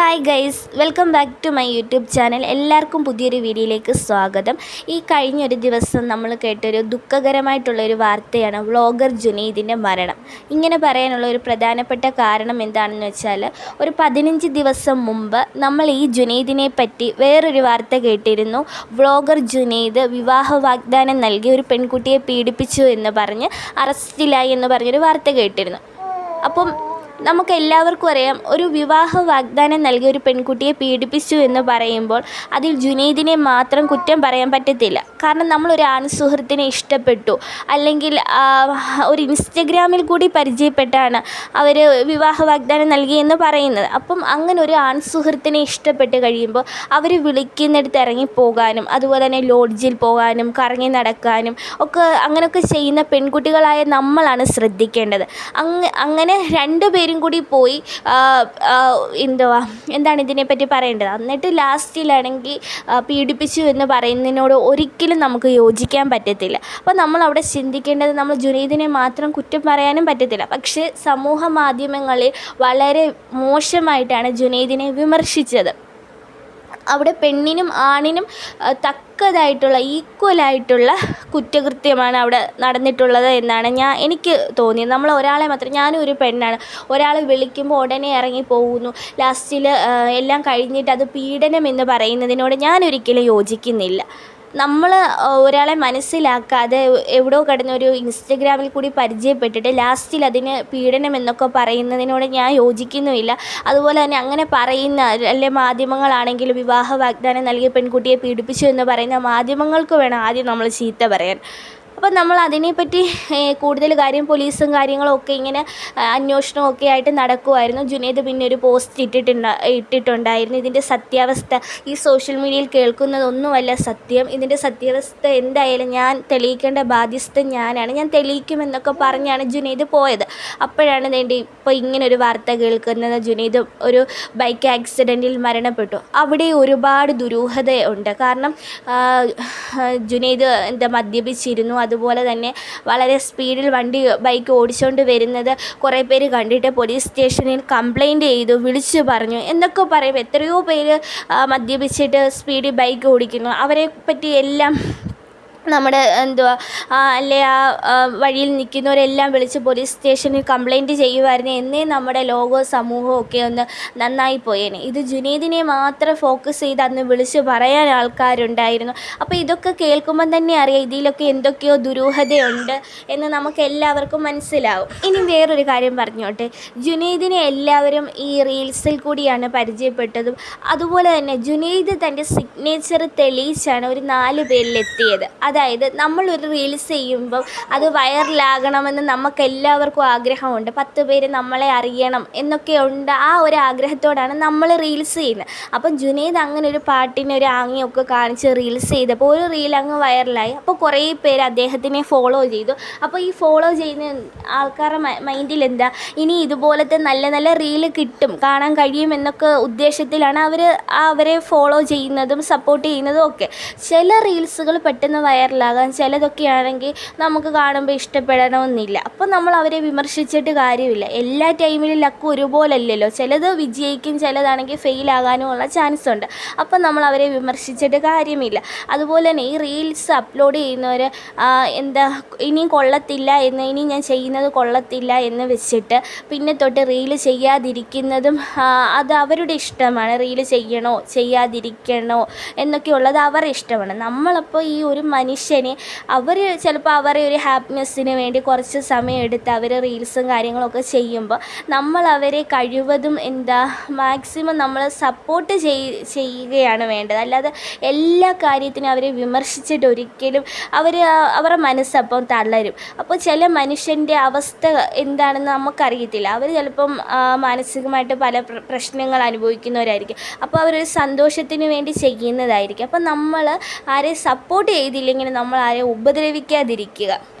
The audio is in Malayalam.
Hi guys welcome back to my YouTube channel എല്ലാവർക്കും പുതിയൊരു വീഡിയോയിലേക്ക് സ്വാഗതം. ഈ കഴിഞ്ഞൊരു ദിവസം നമ്മൾ കേട്ടൊരു ദുഃഖകരമായിട്ടുള്ളൊരു വാർത്തയാണ് വ്ളോഗർ ജുനീദിന്റെ മരണം. ഇങ്ങനെ പറയാനുള്ള ഒരു പ്രധാനപ്പെട്ട കാരണം എന്താണെന്ന് വെച്ചാൽ ഒരു പതിനഞ്ച് ദിവസം മുമ്പ് നമ്മൾ ഈ ജുനീദിനെ പറ്റി വേറൊരു വാർത്ത കേട്ടിരുന്നു. വ്ളോഗർ ജുനീദ് വിവാഹ വാഗ്ദാനം നൽകി ഒരു പെൺകുട്ടിയെ പീഡിപ്പിച്ചു എന്ന് പറഞ്ഞ് അറസ്റ്റിലായി എന്ന് പറഞ്ഞൊരു വാർത്ത കേട്ടിരുന്നു. അപ്പം നമുക്ക് എല്ലാവർക്കും അറിയാം ഒരു വിവാഹ വാഗ്ദാനം നൽകിയ ഒരു പെൺകുട്ടിയെ പീഡിപ്പിച്ചു എന്ന് പറയുമ്പോൾ അതിൽ ജുനീദിനെ മാത്രം കുറ്റം പറയാൻ പറ്റത്തില്ല. കാരണം നമ്മളൊരു ആൺ സുഹൃത്തിനെ ഇഷ്ടപ്പെട്ടു അല്ലെങ്കിൽ ഒരു ഇൻസ്റ്റഗ്രാമിൽ കൂടി പരിചയപ്പെട്ടാണ് അവർ വിവാഹ വാഗ്ദാനം നൽകിയെന്ന് പറയുന്നത്. അപ്പം അങ്ങനെ ഒരു ആൺ സുഹൃത്തിനെ ഇഷ്ടപ്പെട്ട് കഴിയുമ്പോൾ അവർ വിളിക്കുന്നിടത്ത് ഇറങ്ങി പോകാനും അതുപോലെ തന്നെ ലോഡ്ജിൽ പോകാനും കറങ്ങി നടക്കാനും ഒക്കെ അങ്ങനെയൊക്കെ ചെയ്യുന്ന പെൺകുട്ടികളായ നമ്മളാണ് ശ്രദ്ധിക്കേണ്ടത്. അങ്ങ് അങ്ങനെ രണ്ട് പേരും കൂടി പോയി എന്തുവാ എന്താണ് ഇതിനെപ്പറ്റി പറയേണ്ടത്? എന്നിട്ട് ലാസ്റ്റിലാണെങ്കിൽ പീഡിപ്പിച്ചു എന്ന് പറയുന്നതിനോട് ഒരിക്കലും നമുക്ക് യോജിക്കാൻ പറ്റത്തില്ല. അപ്പോൾ നമ്മൾ അവിടെ ചിന്തിക്കേണ്ടത് നമ്മൾ ജുനീദിനെ മാത്രം കുറ്റം പറയാനും പറ്റത്തില്ല. പക്ഷേ സമൂഹ മാധ്യമങ്ങളിൽ വളരെ മോശമായിട്ടാണ് ജുനീദിനെ വിമർശിച്ചത്. അവിടെ പെണ്ണിനും ആണിനും തക്കതായിട്ടുള്ള ഈക്വലായിട്ടുള്ള കുറ്റകൃത്യമാണ് അവിടെ നടന്നിട്ടുള്ളത് എന്നാണ് ഞാൻ എനിക്ക് തോന്നിയത്. നമ്മൾ ഒരാളെ മാത്രം ഞാനും ഒരു പെണ്ണാണ്. ഒരാൾ വിളിക്കുമ്പോൾ ഉടനെ ഇറങ്ങി പോകുന്നു. ലാസ്റ്റിൽ എല്ലാം കഴിഞ്ഞിട്ട് അത് പീഡനം എന്ന് പറയുന്നതിനോട് ഞാനൊരിക്കലും യോജിക്കുന്നില്ല. നമ്മൾ ഒരാളെ മനസ്സിലാക്കാതെ എവിടെയോ കിടന്നൊരു ഇൻസ്റ്റഗ്രാമിൽ കൂടി പരിചയപ്പെട്ടിട്ട് ലാസ്റ്റിൽ അതിന് പീഡനം എന്നൊക്കെ പറയുന്നതിനോട് ഞാൻ യോജിക്കുന്നുമില്ല. അതുപോലെ തന്നെ അങ്ങനെ പറയുന്ന അല്ലെ മാധ്യമങ്ങളാണെങ്കിലും വിവാഹ വാഗ്ദാനം നൽകിയ പെൺകുട്ടിയെ പീഡിപ്പിച്ചു എന്ന് പറയുന്ന മാധ്യമങ്ങൾക്ക് വേണം ആദ്യം നമ്മൾ ചീത്ത പറയാൻ. അപ്പം നമ്മൾ അതിനെപ്പറ്റി കൂടുതൽ കാര്യം പോലീസും കാര്യങ്ങളും ഒക്കെ ഇങ്ങനെ അന്വേഷണം ഒക്കെ ആയിട്ട് നടക്കുമായിരുന്നു ജുനൈദ് പിന്നെ ഒരു പോസ്റ്റ് ഇട്ടിട്ടുണ്ട ഇട്ടിട്ടുണ്ടായിരുന്നു. ഇതിന്റെ സത്യാവസ്ഥ ഈ സോഷ്യൽ മീഡിയയിൽ കേൾക്കുന്നതൊന്നുമല്ല സത്യം. ഇതിന്റെ സത്യാവസ്ഥ എന്തായാലും ഞാൻ തെളിയിക്കേണ്ട ബാധ്യസ്ഥ ഞാനാണ്. ഞാൻ തെളിയിക്കുമെന്നൊക്കെ പറഞ്ഞാണ് ജുനൈദ് പോയത്. അപ്പോഴാണ് വേണ്ടി ഇപ്പോൾ ഇങ്ങനൊരു വാർത്ത കേൾക്കുന്നത്. ജുനൈദ് ഒരു ബൈക്ക് ആക്സിഡന്റിൽ മരണപ്പെട്ടു. അവിടെ ഒരുപാട് ദുരൂഹതയുണ്ട്. കാരണം ജുനൈദ് എന്താ മദ്യപിച്ചിരുന്നു. അതുപോലെ തന്നെ വളരെ സ്പീഡിൽ വണ്ടി ബൈക്ക് ഓടിച്ചുകൊണ്ട് വരുന്നത് കുറേ പേര് കണ്ടിട്ട് പോലീസ് സ്റ്റേഷനിൽ കംപ്ലൈന്റ് ചെയ്തു വിളിച്ചു പറഞ്ഞു. എന്നൊക്കെ പറയും എത്രയോ പേര് മദ്യപിച്ചിട്ട് സ്പീഡിൽ ബൈക്ക് ഓടിക്കുന്നു. അവരെ പറ്റി എല്ലാം നമ്മുടെ എന്തുവാ അല്ലെ ആ, വഴിയിൽ നിൽക്കുന്നവരെല്ലാം വിളിച്ച് പോലീസ് സ്റ്റേഷനിൽ കംപ്ലൈന്റ് ചെയ്യുമായിരുന്നു എന്നേ നമ്മുടെ ലോകവും സമൂഹവും ഒക്കെ ഒന്ന് നന്നായി പോയേനെ. ഇത് ജുനീദിനെ മാത്രം ഫോക്കസ് ചെയ്ത് അന്ന് വിളിച്ച് പറയാൻ ആൾക്കാരുണ്ടായിരുന്നു. അപ്പോൾ ഇതൊക്കെ കേൾക്കുമ്പം തന്നെ അറിയാം ഇതിലൊക്കെ എന്തൊക്കെയോ ദുരൂഹതയുണ്ട് എന്ന് നമുക്ക് എല്ലാവർക്കും മനസ്സിലാവും. ഇനി വേറൊരു കാര്യം പറഞ്ഞോട്ടെ. ജുനീദിനെ എല്ലാവരും ഈ റീൽസിൽ കൂടിയാണ് പരിചയപ്പെട്ടതും. അതുപോലെ തന്നെ ജുനീദ് തന്റെ സിഗ്നേച്ചർ തെളിയിച്ചാണ് ഒരു നാല് പേരിലെത്തിയത്. അതായത് നമ്മളൊരു റീൽസ് ചെയ്യുമ്പം അത് വൈറലാകണമെന്ന് നമുക്ക് എല്ലാവർക്കും ആഗ്രഹമുണ്ട്. പത്ത് പേര് നമ്മളെ അറിയണം എന്നൊക്കെ ഉണ്ട് ആ ഒരു ആഗ്രഹത്തോടാണ് നമ്മൾ റീൽസ് ചെയ്യുന്നത്. അപ്പം ജുനൈദ് അങ്ങനെ ഒരു പാട്ടിന് ഒരു ആംഗ്യമൊക്കെ കാണിച്ച് റീൽസ് ചെയ്തപ്പോൾ ഒരു റീൽ അങ്ങ് വൈറലായി അപ്പോൾ കുറേ പേര് അദ്ദേഹത്തിനെ ഫോളോ ചെയ്തു. അപ്പോൾ ഈ ഫോളോ ചെയ്യുന്ന ആൾക്കാരുടെ മൈൻഡിൽ എന്താ ഇനി ഇതുപോലത്തെ നല്ല നല്ല റീൽ കിട്ടും കാണാൻ കഴിയും എന്നൊക്കെ ഉദ്ദേശത്തിലാണ് അവർ അവരെ ഫോളോ ചെയ്യുന്നതും സപ്പോർട്ട് ചെയ്യുന്നതും ഒക്കെ. ചില റീൽസുകൾ പെട്ടെന്ന് വൈറലാകാൻ ചിലതൊക്കെ ആണെങ്കിൽ നമുക്ക് കാണുമ്പോൾ ഇഷ്ടപ്പെടണമെന്നില്ല. അപ്പോൾ നമ്മൾ അവരെ വിമർശിച്ചിട്ട് കാര്യമില്ല. എല്ലാ ടൈമിലും ലക്ക് ഒരുപോലല്ലല്ലോ. ചിലത് വിജയിക്കും ചിലതാണെങ്കിൽ ഫെയിലാകാനും ഉള്ള ചാൻസ് ഉണ്ട്. അപ്പം നമ്മൾ അവരെ വിമർശിച്ചിട്ട് കാര്യമില്ല. അതുപോലെ തന്നെ ഈ റീൽസ് അപ്ലോഡ് ചെയ്യുന്നവർ എന്താ ഇനിയും കൊള്ളത്തില്ല എന്ന് ഇനി ഞാൻ ചെയ്യുന്നത് കൊള്ളത്തില്ല എന്ന് വെച്ചിട്ട് പിന്നെ തൊട്ട് റീൽ ചെയ്യാതിരിക്കുന്നതും അത് അവരുടെ ഇഷ്ടമാണ്. റീൽ ചെയ്യണോ ചെയ്യാതിരിക്കണോ എന്നൊക്കെ ഉള്ളത് അവരുടെ ഇഷ്ടമാണ്. നമ്മളപ്പോൾ ഈ ഒരു മനുഷ്യനെ അവർ ചിലപ്പോൾ അവരെ ഒരു ഹാപ്പിനെസ്സിന് വേണ്ടി കുറച്ച് സമയം എടുത്ത് അവർ റീൽസും കാര്യങ്ങളൊക്കെ ചെയ്യുമ്പോൾ നമ്മൾ അവരെ കഴിവതും എന്താ മാക്സിമം നമ്മൾ സപ്പോർട്ട് ചെയ് ചെയ്യുകയാണ് വേണ്ടത്. അല്ലാതെ എല്ലാ കാര്യത്തിനും അവരെ വിമർശിച്ചിട്ട് ഒരിക്കലും അവർ അവരുടെ മനസ്സപ്പം തളരും. അപ്പോൾ ചില മനുഷ്യന്റെ അവസ്ഥ എന്താണെന്ന് നമുക്കറിയത്തില്ല. അവർ ചിലപ്പം മാനസികമായിട്ട് പല പ്രശ്നങ്ങൾ അനുഭവിക്കുന്നവരായിരിക്കും. അപ്പോൾ അവരൊരു സന്തോഷത്തിന് വേണ്ടി ചെയ്യുന്നതായിരിക്കും. അപ്പം നമ്മൾ ആരെ സപ്പോർട്ട് ചെയ്തില്ലെങ്കിൽ നമ്മൾ ആരെയും ഉപദ്രവിക്കാതിരിക്കുക.